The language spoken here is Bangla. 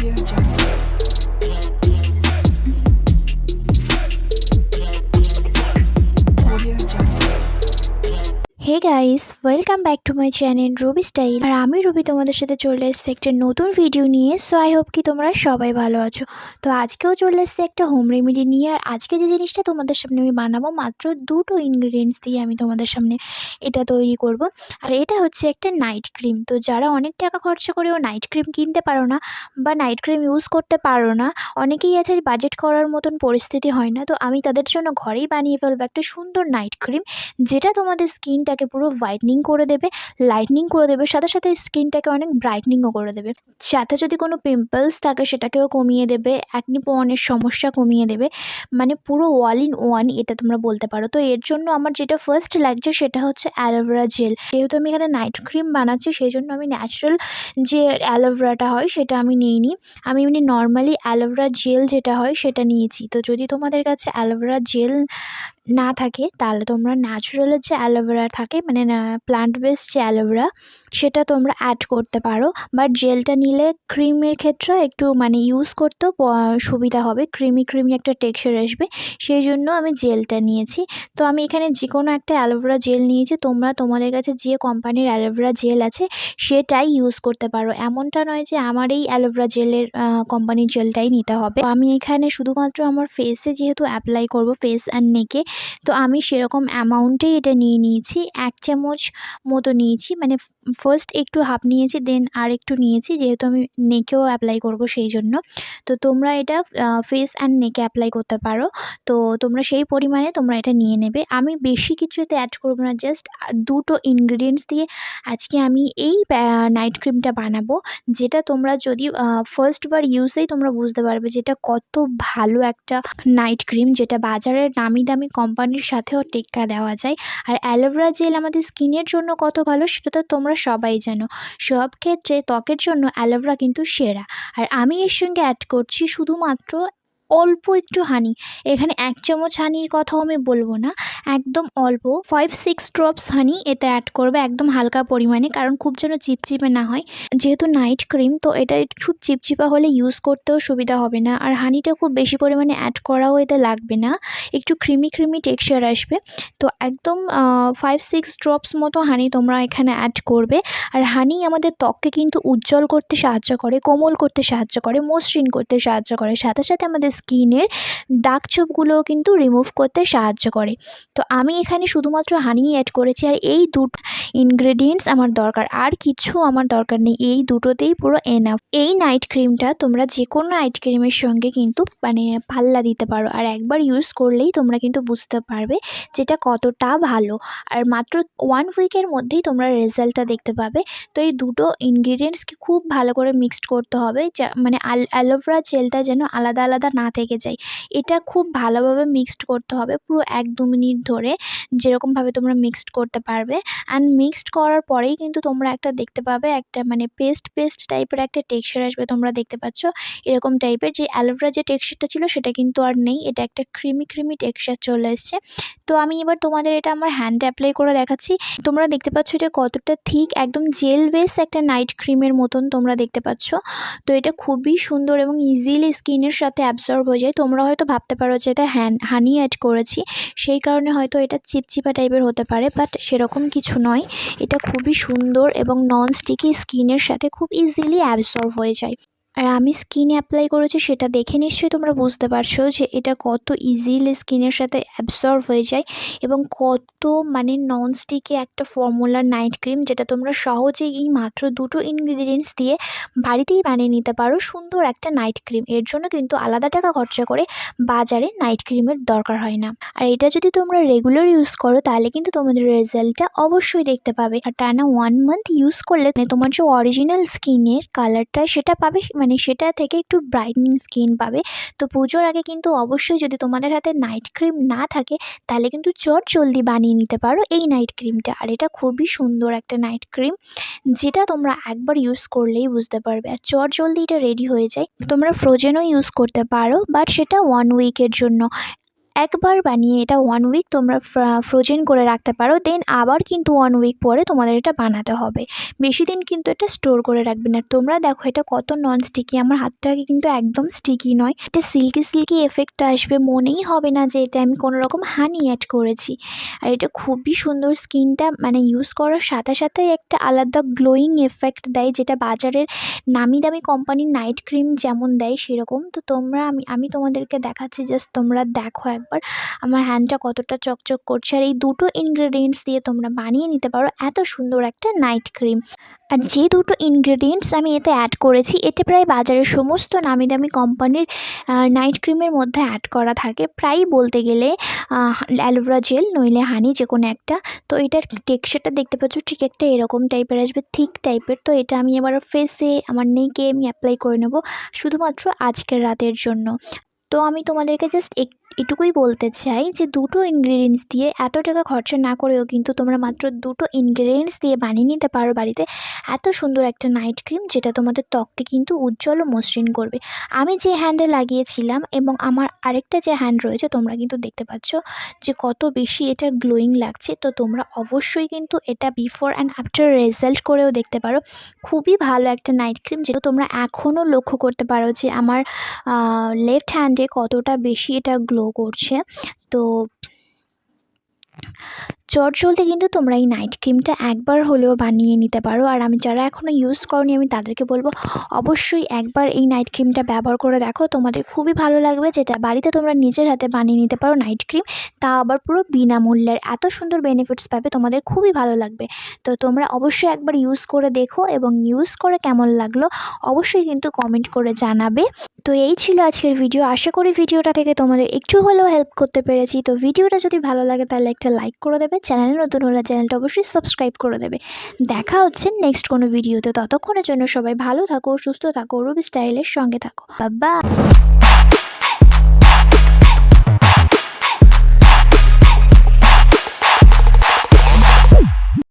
Audio Jungle. Hey guys welcome back to my channel Ruby style আর আমি রুবি তোমাদের সাথে চলে এসেছি একটা নতুন ভিডিও নিয়ে সো আই হোপ কি তোমরা সবাই ভালো আছো। তো আজকেও চলে এসেছি একটা হোম রেমেডি নিয়ে, আর আজকে যে জিনিসটা তোমাদের সামনে আমি বানাবো, মাত্র দুটো ইনগ্রিডিয়েন্টস দিয়ে আমি তোমাদের সামনে এটা তৈরি করব। আর এটা হচ্ছে একটা নাইট ক্রিম তো যারা অনেক টাকা খরচা করেও নাইট ক্রিম কিনতে পারো না, বা নাইট ক্রিম ইউজ করতে পারো না, অনেকেই আছে বাজেট করার মতন পরিস্থিতি হয় না। তো আমি তাদের জন্য ঘরেই বানিয়ে ফেলব একটা সুন্দর নাইট ক্রিম যেটা তোমাদের স্কিনটাকে পুরো হোয়াইটনিং করে দেবে লাইটনিং করে দেবে, সাথে সাথে স্কিনটাকে অনেক ব্রাইটনিংও করে দেবে। সাথে যদি কোনো পিম্পলস থাকে, সেটাকেও কমিয়ে দেবে অ্যাকনি সমস্যা কমিয়ে দেবে মানে পুরো ওয়াল ইন ওয়ান এটা তোমরা বলতে পারো। তো এর জন্য আমার যেটা ফার্স্ট লাগছে, সেটা হচ্ছে অ্যালোভেরা জেল যেহেতু আমি এখানে নাইট ক্রিম বানাচ্ছি সেই জন্য আমি ন্যাচারাল যে অ্যালোভেরাটা হয়, সেটা আমি নিইনি। আমি এমনি নর্মালি অ্যালোভেরা জেল যেটা হয়, সেটা নিয়েছি। তো যদি তোমাদের কাছে অ্যালোভেরা জেল না থাকে, তাহলে তোমরা ন্যাচারালের যে অ্যালোভেরা থাকে মানে প্লান্ট বেসড যে অ্যালোভেরা সেটা তোমরা অ্যাড করতে পারো। বাট জেলটা নিলে ক্রিমের ক্ষেত্রে একটু মানে ইউজ করতেও সুবিধা হবে। ক্রিমি ক্রিমি একটা টেক্সচার আসবে। সেই জন্য আমি জেলটা নিয়েছি। তো আমি এখানে যে কোনো একটা অ্যালোভেরা জেল নিয়েছি। তোমরা তোমাদের কাছে যে কোম্পানির অ্যালোভেরা জেল আছে, সেটাই ইউজ করতে পারো। এমনটা নয় যে আমার এই অ্যালোভেরা জেলের কোম্পানির জেলটাই নিতে হবে। আমি এখানে শুধুমাত্র আমার ফেসে যেহেতু অ্যাপ্লাই করব ফেস অ্যান্ড নেকে তো আমি সেরকম অ্যামাউন্টেই এটা নিয়ে নিয়েছি। এক চামচ মতো নিয়েছি মানে ফার্স্ট একটু হাফ নিয়েছি দেন আর একটু নিয়েছি, যেহেতু আমি নেকেও অ্যাপ্লাই করব সেই জন্য তো তোমরা এটা ফেস অ্যান্ড নেকে অ্যাপ্লাই করতে পারো। তো তোমরা সেই পরিমাণে তোমরা এটা নিয়ে নেবে। আমি বেশি কিছু এতে অ্যাড করব না জাস্ট দুটো ইনগ্রিডিয়েন্টস দিয়ে আজকে আমি এই নাইট ক্রিমটা বানাবো, যেটা তোমরা যদি ফার্স্ট বার ইউজেই তোমরা বুঝতে পারবে যেটা কত ভালো একটা নাইট ক্রিম যেটা বাজারের নামি দামি কোম্পানির সাথেও টেক্কা দেওয়া যায়। আর অ্যালোভেরা জেল আমাদের স্কিনের জন্য কত ভালো, সেটা তো তোমরা সবাই জানো। সব ক্ষেত্রে ত্বকের জন্য অ্যালোভেরা কিন্তু সেরা। আর আমি এর সঙ্গে অ্যাড করছি শুধুমাত্র অল্প একটু হানি। এখানে এক চামচ হানির কথাও আমি বলব না। একদম অল্প ফাইভ সিক্স ড্রপস হানি এতে অ্যাড করবে একদম হালকা পরিমাণে, কারণ খুব যেন চিপচিপে না হয়। যেহেতু নাইট ক্রিম তো এটা খুব চিপচিপা হলে ইউজ করতেও সুবিধা হবে না। আর হানিটা খুব বেশি পরিমাণে অ্যাড করাও এতে লাগবে না। একটু ক্রিমি ক্রিমি টেক্সচার আসবে। তো একদম ফাইভ সিক্স ড্রপস মতো হানি তোমরা এখানে অ্যাড করবে। আর হানি আমাদের ত্বককে কিন্তু উজ্জ্বল করতে সাহায্য করে, কোমল করতে সাহায্য করে, মসৃণ করতে সাহায্য করে। সাথে সাথে আমাদের স্কিনের ডার্ক ছোপগুলোও কিন্তু রিমুভ করতে সাহায্য করে। তো আমি এখানে শুধুমাত্র হানি অ্যাড করেছি আর এই দুটো ইনগ্রেডিয়েন্টস আমার দরকার। আর কিছু আমার দরকার নেই। এই দুটোতেই পুরো এনাফ এই নাইট ক্রিমটা তোমরা যে কোনো নাইট ক্রিমের সঙ্গে কিন্তু মানে পাল্লা দিতে পারো। আর একবার ইউজ করলেই তোমরা কিন্তু বুঝতে পারবে যেটা কতটা ভালো। আর মাত্র ওয়ান উইকের মধ্যেই তোমরা রেজাল্টটা দেখতে পাবে। তো এই দুটো ইনগ্রিডিয়েন্টসকে খুব ভালো করে মিক্সড করতে হবে। মানে অ্যালোভেরা জেলটা যেন আলাদা আলাদা না থেকে যায় এটা খুব ভালোভাবে মিক্সড করতে হবে পুরো এক দু মিনিট ধরে। যেরকমভাবে তোমরা মিক্সড করতে পারবে। অ্যান্ড মিক্সড করার পরেই কিন্তু তোমরা একটা দেখতে পাবে, একটা মানে পেস্ট পেস্ট টাইপের একটা টেক্সচার আসবে তোমরা দেখতে পাচ্ছ। এরকম টাইপের যে অ্যালোভেরা যে টেক্সচারটা ছিল সেটা কিন্তু আর নেই, এটা একটা ক্রিমি ক্রিমি টেক্সচার চলে এসছে। তো আমি এবার তোমাদের এটা আমার হ্যান্ডে অ্যাপ্লাই করে দেখাচ্ছি। তোমরা দেখতে পাচ্ছ এটা কতটা থিক একদম জেল বেস একটা নাইট ক্রিমের মতন তোমরা দেখতে পাচ্ছ। তো এটা খুবই সুন্দর এবং ইজিলি স্কিনের সাথে অ্যাবজর্ব হয়ে যায়। তোমরা হয়তো ভাবতে পারো যে এটা হ্যান হানি অ্যাড করেছি। সেই কারণে হয়তো এটা চিপচিপা টাইপের হতে পারে বাট সেরকম কিছু নয়। এটা খুবই সুন্দর এবং নন স্টিকি স্কিনের সাথে খুব ইজিলি অ্যাবসর্ব হয়ে যায়। আর আমি স্কিনে অ্যাপ্লাই করেছি, সেটা দেখে নিশ্চয়ই তোমরা বুঝতে পারছ যে এটা কত ইজিলি স্কিনের সাথে অ্যাবজর্ব হয়ে যায় এবং কত মানে নন স্টিকি একটা ফর্মুলার নাইট ক্রিম যেটা তোমরা সহজেই এই মাত্র দুটো ইনগ্রিডিয়েন্টস দিয়ে বাড়িতেই বানিয়ে নিতে পারো, সুন্দর একটা নাইট ক্রিম এর জন্য কিন্তু আলাদা টাকা খরচা করে বাজারে নাইট ক্রিমের দরকার হয় না। আর এটা যদি তোমরা রেগুলার ইউজ করো, তাহলে কিন্তু তোমাদের রেজাল্টটা অবশ্যই দেখতে পাবে। আর টানা ওয়ান মান্থ ইউজ করলে মানে তোমার যে অরিজিনাল স্কিনের কালারটা সেটা পাবে মানে সেটা থেকে একটু ব্রাইটনিং স্কিন পাবে। তো পুজোর আগে কিন্তু অবশ্যই যদি তোমাদের হাতে নাইট ক্রিম না থাকে, তাহলে কিন্তু চট জলদি বানিয়ে নিতে পারো এই নাইট ক্রিমটা আর এটা খুবই সুন্দর একটা নাইট ক্রিম যেটা তোমরা একবার ইউজ করলেই বুঝতে পারবে। আর চট জলদি এটা রেডি হয়ে যায়। তোমরা ফ্রোজেনও ইউজ করতে পারো বাট সেটা ওয়ান উইকের জন্য। একবার বানিয়ে এটা ওয়ান উইক তোমরা ফ্রোজেন করে রাখতে পারো দেন আবার কিন্তু ওয়ান উইক পরে তোমাদের এটা বানাতে হবে। বেশি দিন কিন্তু এটা স্টোর করে রাখবে না। তোমরা দেখো এটা কত নন স্টিকি আমার হাতটাকে কিন্তু একদম স্টিকি নয়। এটা সিল্কি সিল্কি এফেক্ট আসবে, মনেই হবে না যে এতে আমি কোনো রকম হানি অ্যাড করেছি। আর এটা খুবই সুন্দর স্কিনটা মানে ইউজ করার সাথে সাথে একটা আলাদা গ্লোয়িং এফেক্ট দেয়, যেটা বাজারের নামি দামি কোম্পানির নাইট ক্রিম যেমন দেয় সেরকম। তো তোমরা, আমি আমি তোমাদেরকে দেখাচ্ছি জাস্ট তোমরা দেখো একবার। আমার হ্যান্ডটা কতটা চকচক করছে আর এই দুটো ইনগ্রেডিয়েন্টস দিয়ে তোমরা বানিয়ে নিতে পারো এত সুন্দর একটা নাইট ক্রিম আর যে দুটো ইনগ্রেডিয়েন্টস আমি এতে অ্যাড করেছি, এতে প্রায় বাজারের সমস্ত নামি দামি কোম্পানির নাইট ক্রিমের মধ্যে অ্যাড করা থাকে। প্রায় বলতে গেলে অ্যালোভেরা জেল নইলে হানি যে কোনো একটা। তো এটার টেক্সচারটা দেখতে পাচ্ছ, ঠিক একটা এরকম টাইপের আসবে থিক টাইপের তো এটা আমি এবার ফেসে আমার নেকে আমি অ্যাপ্লাই করে নেব, শুধুমাত্র আজকের রাতের জন্য। তো আমি তোমাদেরকে জাস্ট এক এটুকুই বলতে চাই যে দুটো ইনগ্রিডিয়েন্টস দিয়ে এত টাকা খরচা না করেও কিন্তু তোমরা মাত্র দুটো ইনগ্রিডিয়েন্টস দিয়ে বানিয়ে নিতে পারো বাড়িতে। এত সুন্দর একটা নাইট ক্রিম যেটা তোমাদের ত্বককে কিন্তু উজ্জ্বল ও মসৃণ করবে। আমি যে হ্যান্ডে লাগিয়েছিলাম এবং আমার আরেকটা যে হ্যান্ড রয়েছে তোমরা কিন্তু দেখতে পাচ্ছ যে কত বেশি এটা গ্লোয়িং লাগছে। তো তোমরা অবশ্যই কিন্তু এটা বিফোর অ্যান্ড আফটার রেজাল্ট করেও দেখতে পারো। খুবই ভালো একটা নাইট ক্রিম যেটা তোমরা এখনও লক্ষ্য করতে পারো যে আমার লেফট হ্যান্ডে কতটা বেশি এটা গ্লো করছে। তো চট চলতে কিন্তু তোমরা এই নাইট ক্রিমটা একবার হলেও বানিয়ে নিতে পারো। আর আমি যারা এখনও ইউজ করনি, আমি তাদেরকে বলব, অবশ্যই একবার এই নাইট ক্রিমটা ব্যবহার করে দেখো। তোমাদের খুবই ভালো লাগবে যেটা বাড়িতে তোমরা নিজের হাতে বানিয়ে নিতে পারো নাইট ক্রিম তা আবার পুরো বিনামূল্যের এত সুন্দর বেনিফিটস পাবে, তোমাদের খুবই ভালো লাগবে। তো তোমরা অবশ্যই একবার ইউজ করে দেখো এবং ইউজ করে কেমন লাগল, অবশ্যই কিন্তু কমেন্ট করে জানাবে। তো এই ছিল আজকের ভিডিও আশা করি ভিডিওটা থেকে তোমাদের একটু হলেও হেল্প করতে পেরেছি। তো ভিডিওটা যদি ভালো লাগে, তাহলে একটা লাইক করে দেবে। চ্যানেলে নতুন হলে চ্যানেলটা অবশ্যই সাবস্ক্রাইব করে দেবে। দেখা হচ্ছে নেক্সট কোনো ভিডিওতে ততক্ষণের জন্য সবাই ভালো থাকো, সুস্থ থাকো রুবি স্টাইলের সঙ্গে থাকো। বাবা